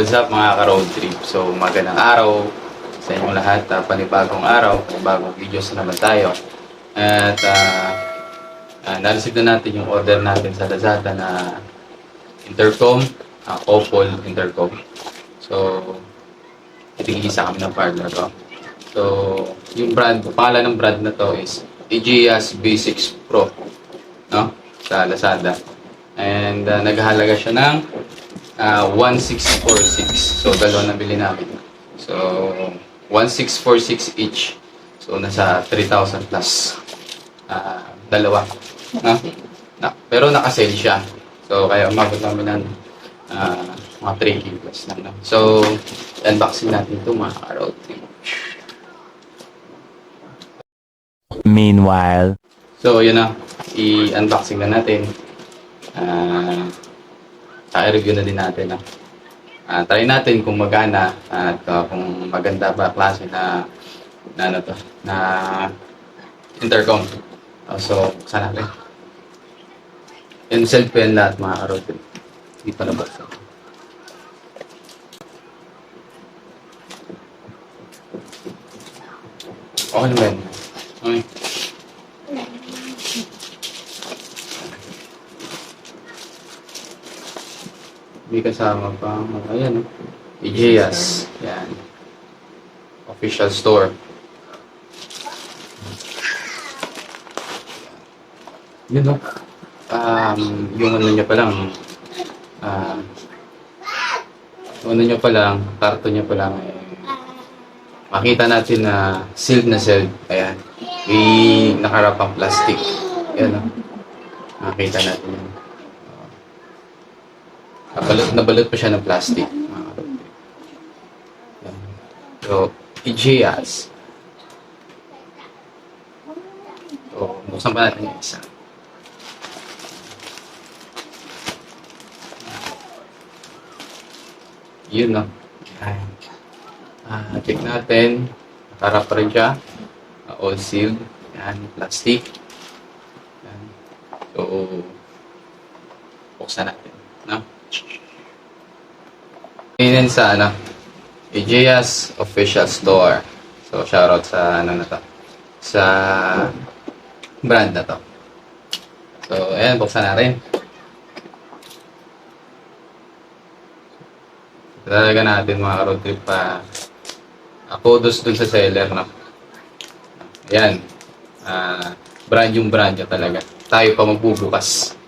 What's up mga ka-road trip? So magandang araw sa inyong lahat. Uh, panibagong araw, panibagong videos na naman tayo. At uh, uh, nareceive na natin yung order natin sa Lazada na intercom, uh, Opol intercom. So, itig-isa kami ng partner ko. So, yung brand, pangalan ng brand na to is Aegeas B6 Pro. No? Sa Lazada. And uh, naghahalaga siya ng uh, 1646. So, dalawa na bili namin. So, 1646 each. So, nasa 3,000 plus. Ah, dalawa. No? Na, pero naka-sale siya. So, kaya umabot namin ng ah, mga 3K plus lang. No? So, unboxing natin ito mga road trip. Meanwhile, So, yun na. I-unboxing na natin. Ah, uh, review na din natin. No? Ah, try natin kung magana at ah, kung maganda ba klase na na ano to, na intercom. Ah, so, buksan natin. Yung self pen lahat mga trip. Hindi pa nabuksan. Okay naman. Okay. May kasama pa mga yan. no? Igeas. Yan. Official store. Yun no? Um, yung ano niya pa lang. yung ano niya pa lang, karton niya pa lang eh, makita natin na sealed na sealed. Ayan. May nakarap ang plastic. Yan no? Makita natin yun. Nabalot, nabalot pa siya ng plastic. mga. So, Igeas. So, buksan pa natin yung isa. Yun? Yan. Ah, check natin. Nakarap pa rin siya. Ah, all sealed. Yan, plastic. Yan. So, buksan natin. Ngayon sa ano, Aegeas Official Store. So, shoutout sa ano na to. Sa brand na to. So, ayan, buksan na rin. Talaga natin mga road trip pa. Ako dos dun sa seller, no? Ayan. Ah, brand yung brand niya talaga. Tayo pa magbubukas.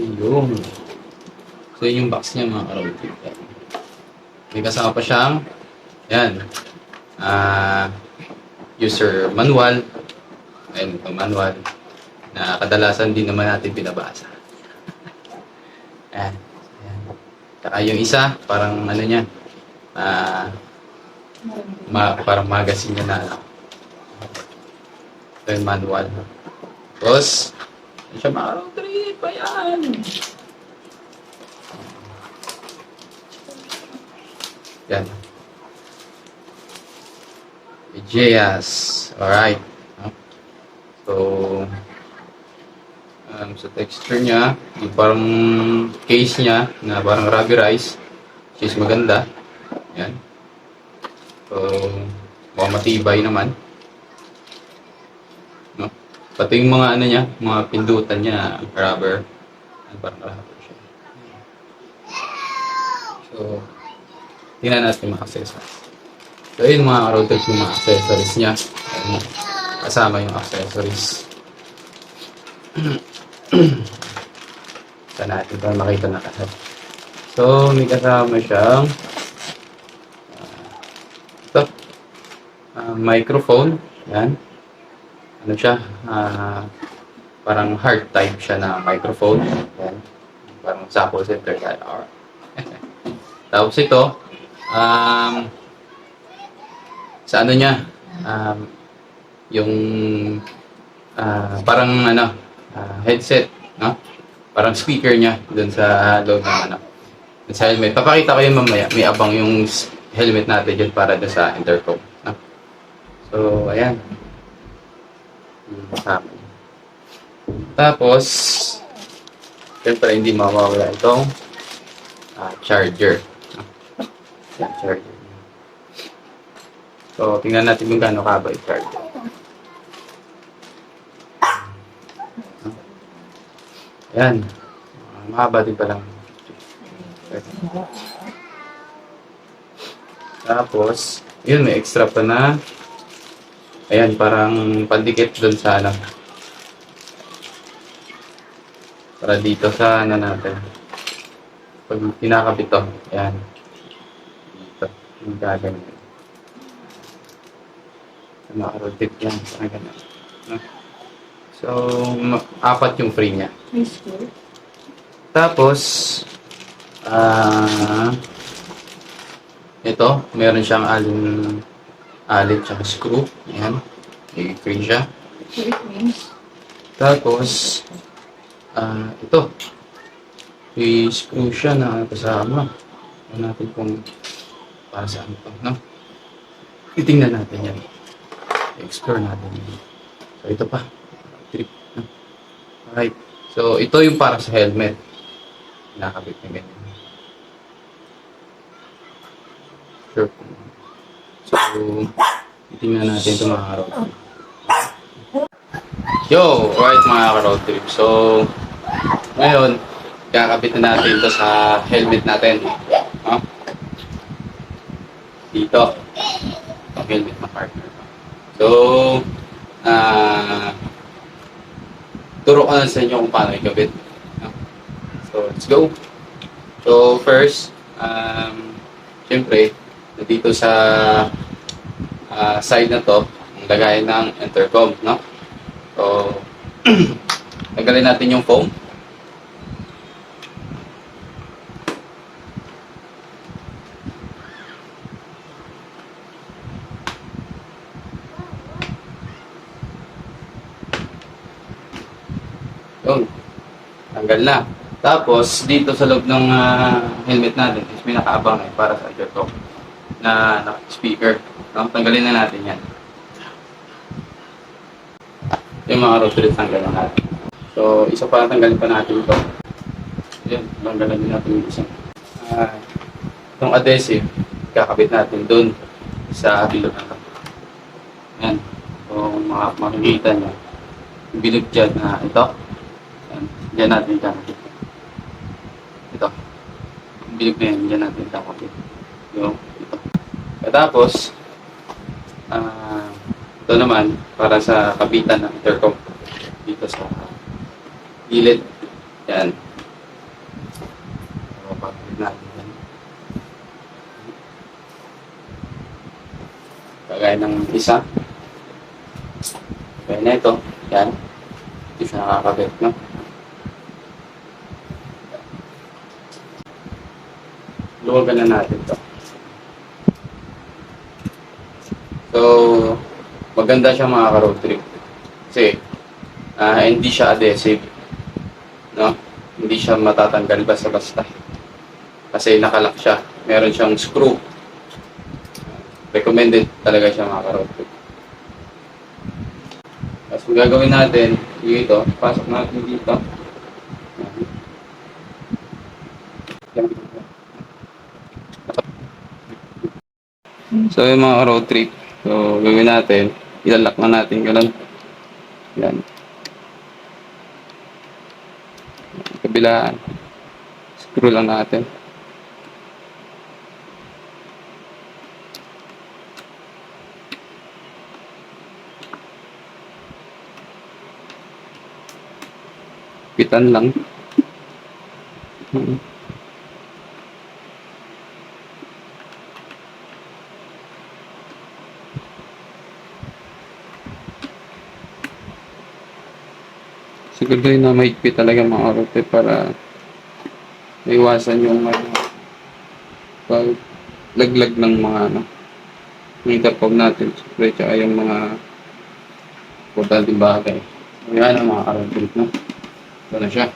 Yung. So, yun yung box niya mga ka-road trip. May kasama pa siyang, yan, ah, user manual, ayun, ito manual, na kadalasan din naman natin binabasa. Ayan. Ayan. Saka yung isa, parang ano niya, ah, ma, parang magazine niya na, ano, ito yung manual. Tapos, yun siya mga road trip, ayan. Yan. Aegeas. Alright. So, um, sa texture niya, yung parang case niya na parang rubberized, which is maganda. Yan. So, mukhang matibay naman. Pati yung mga ano niya, mga pindutan niya, rubber. Parang rubber siya. So, tingnan natin yung mga accessories. So, yun mga trip yung mga accessories niya. Kasama yung accessories. Sa natin para makita na lahat. So, may kasama siyang ah, ito, ah, microphone. Yan. Ano siya? Ah, parang hard type siya na microphone. Yan. Parang sample center. Yan. Or, Tapos ito, um, sa ano niya, um, yung ah, parang ano, ah, headset, no? Parang speaker niya dun sa loob ng ano, sa helmet. Papakita ko yun mamaya. May abang yung helmet natin dyan para dun sa intercom. No? So, ayan. Kasama niya. Tapos, syempre hindi mawawala itong ah, charger. Yan, charger. So, tingnan natin kung gaano kaba yung charger. Ayan. Ah, mahaba din palang. Tapos, yun, may extra pa na. Ayan, parang pandikit doon sa ano. Para dito sa ano natin. Pag kinakabit to, ayan. Dito, yung gaganyan. Nakarotate yan, parang ganun. No? So, apat yung free niya. Tapos, ah, ito, meron siyang alin, alin tsaka screw. Ayan, may free siya. Tapos, ah, ito, may screw siya na kasama. Tignan natin kung para saan to, no? Titingnan natin yan. Explore natin yan. So, ito pa. Trip. No? Alright. So, ito yung para sa helmet. Nakakabit na ganyan. Sure. So, titingnan natin ito mga road trip. Yo! Alright mga road trip. So, ngayon, kakabit na natin ito sa helmet natin. No? Dito. Ang helmet na partner. So, ah, turo ko na sa inyo kung paano ikabit. So, let's go. So, first, um, syempre, dito sa ah, side na to, ang lagayan ng intercom, no? So, tanggalin natin yung foam. Yun. Tanggal na. Tapos, dito sa loob ng ah, helmet natin is may nakaabang eh, para sa intercom na, na speaker. No? Tanggalin na natin yan. Yung mga rotaries tanggalin natin. So, isa pa tanggalin pa natin ito. Yan, tanggalan din natin yung isa. Ah, itong adhesive, kakabit natin dun sa bilog na. Yan. So, mga makikita nyo. Bilog dyan na ito. Yan. Diyan natin kakabit. Ito. Bilog na yan, diyan natin kakabit. Yung ito. Tapos, ah, ito naman, para sa kabitan ng intercom. Dito sa gilid. Yan. Pakabit natin yan. Kagaya ng isa. Kaya na ito. Yan. Isa nakakabit, no? Luwagan na natin to. So, maganda siya mga ka-road trip. Kasi, ah, hindi siya adhesive. No? Hindi siya matatanggal basta-basta. Kasi nakalak siya. Meron siyang screw. Recommended talaga siya mga ka-road trip. Tapos kung gagawin natin, yung ito, pasok natin dito. So yung mga road trip, so gawin natin, ilalak na natin ganun. Yan. Kabilaan. Screw lang natin. Pitan lang. Hmm. Yun na mahigpit talaga mga rote para maiwasan yung ano, pag laglag ng mga ano, yung intercom natin, siyempre, tsaka yung mga importante bagay. So, yan ang mga karote, no? Ito na siya.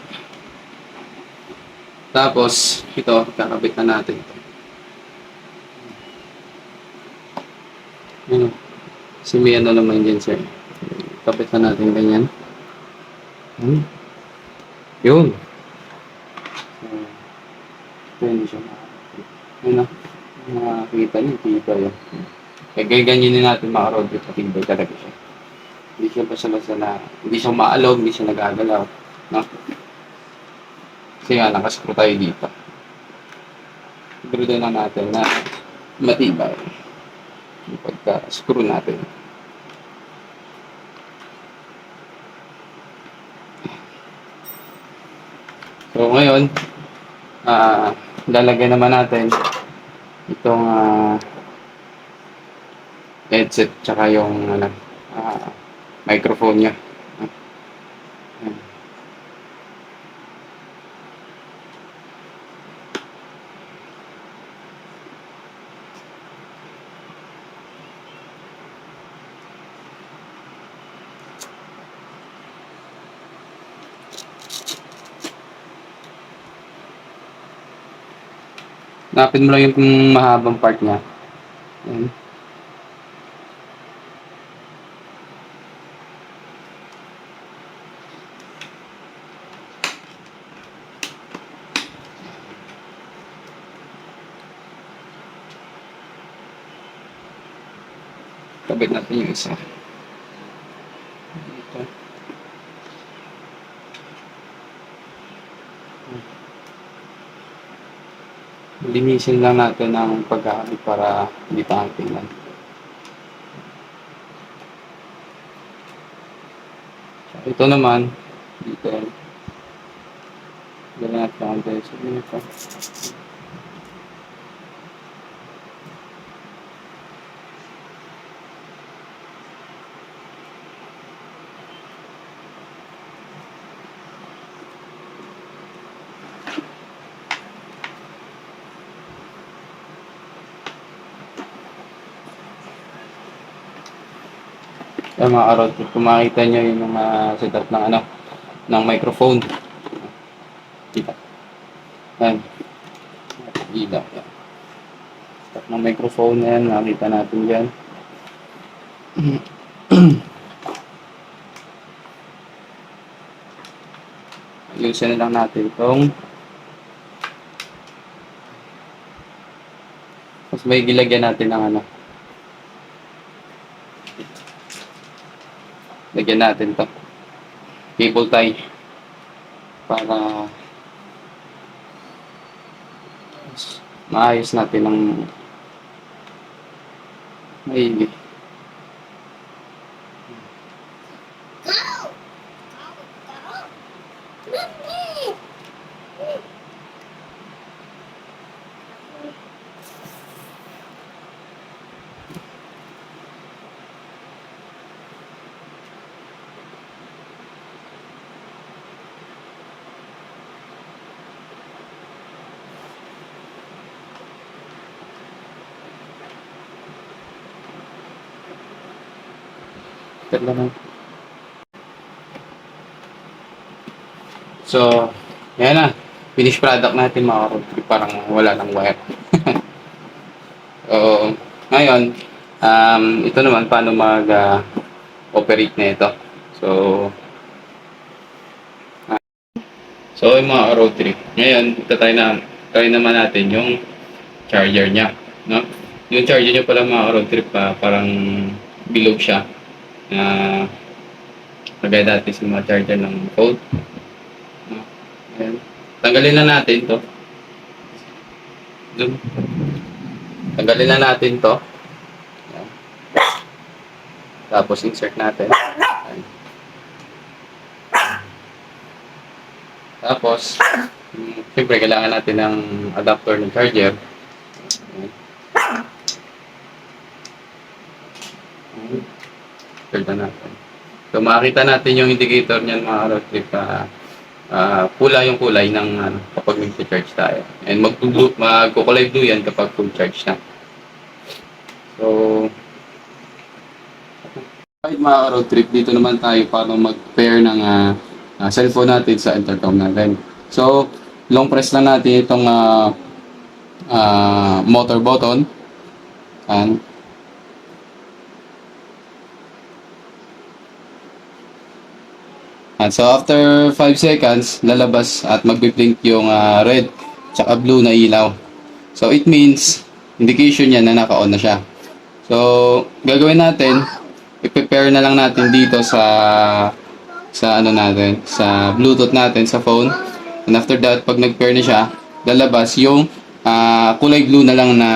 Tapos, ito, kakabit na natin ito. Ano? Si may ano naman dyan, sir. Kapit na natin ganyan. Hmm. Yun. So, yun siya. Yun na. Makakita niyo, tibay yun. Kaya kaya ganyan din natin mga road trip, tibay talaga siya. Hindi siya basta-basta na, hindi siya maalog, hindi siya nagagalaw. No? Kasi nga, nakascrew tayo dito. Siguro lang natin na matibay. Yung pagka-screw natin. So ngayon, ah lalagyan naman natin itong ah, headset tsaka yung ano, ah, microphone niya. Ayan. Napin mo lang yung mahabang part niya. Ayan. Kabit natin yung isa. Linisin lang natin ang pagkakamit para hindi tayo tingnan. Ito naman, dito. Dala natin ang dito. Dito. Kaya mga karot, kung makita nyo yung mga setup ng ano, ng microphone. Kita. Yan. Yan. Setup ng microphone na yan, makita natin dyan. Ayusin lang natin itong mas may gilagyan natin ng ano, Lagyan natin to. Cable tie. Para maayos natin ng maigi. Na. So, yan na. Finished product natin mga trip. Parang wala nang wire. so, ngayon, um, ito naman paano mag-operate na ito. So, ah, so yung mga road trip. Ngayon, ito tayo na, try naman natin yung charger niya. No? Yung charger niya pala mga road trip, ah, parang bilog siya na kagaya dati sa mga charger ng phone. No? Ayan. Tanggalin na natin to. Zoom. Tanggalin na natin to. Ayan. Tapos insert natin. Ayan. Tapos, siyempre kailangan natin ng adapter ng charger. Ayan. Ayan. Na natin. So makikita natin yung indicator niyan mga road trip ah ah, pula yung kulay ng ano, kapag nag-charge tayo. And magkukulay blue yan kapag full charge na. So, kahit mga road trip, dito naman tayo para mag-pair ng ah, ah, cellphone natin sa intercom natin. So, long press lang natin itong ah, ah, motor button. Yan. At so after 5 seconds, lalabas at magbi-blink yung ah, red tsaka blue na ilaw. So it means indication yan na naka-on na siya. So gagawin natin, i-prepare na lang natin dito sa sa ano natin, sa Bluetooth natin sa phone. And after that, pag nag-pair na siya, lalabas yung ah, kulay blue na lang na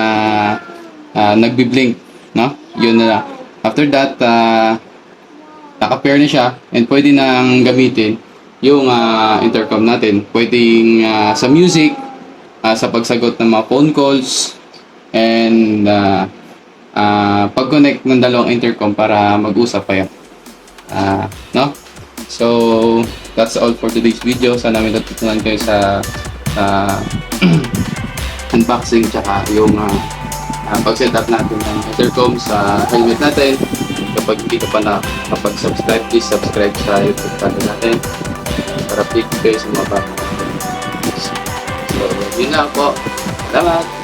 ah, nagbi-blink, no? Yun na lang. After that, ah, naka-pair na siya and pwede nang gamitin yung ah, intercom natin. Pwedeng ah, sa music, ah, sa pagsagot ng mga phone calls, and ah, ah, pag-connect ng dalawang intercom para mag-usap kayo. Ah, no? So, that's all for today's video. Sana may natutunan kayo sa sa unboxing tsaka yung uh, pag-set up natin ng intercom sa helmet natin. Kapag hindi ka pa na kapag-subscribe, please subscribe sa YouTube channel natin para update kayo sa mga videos. So, yun lang po. Salamat!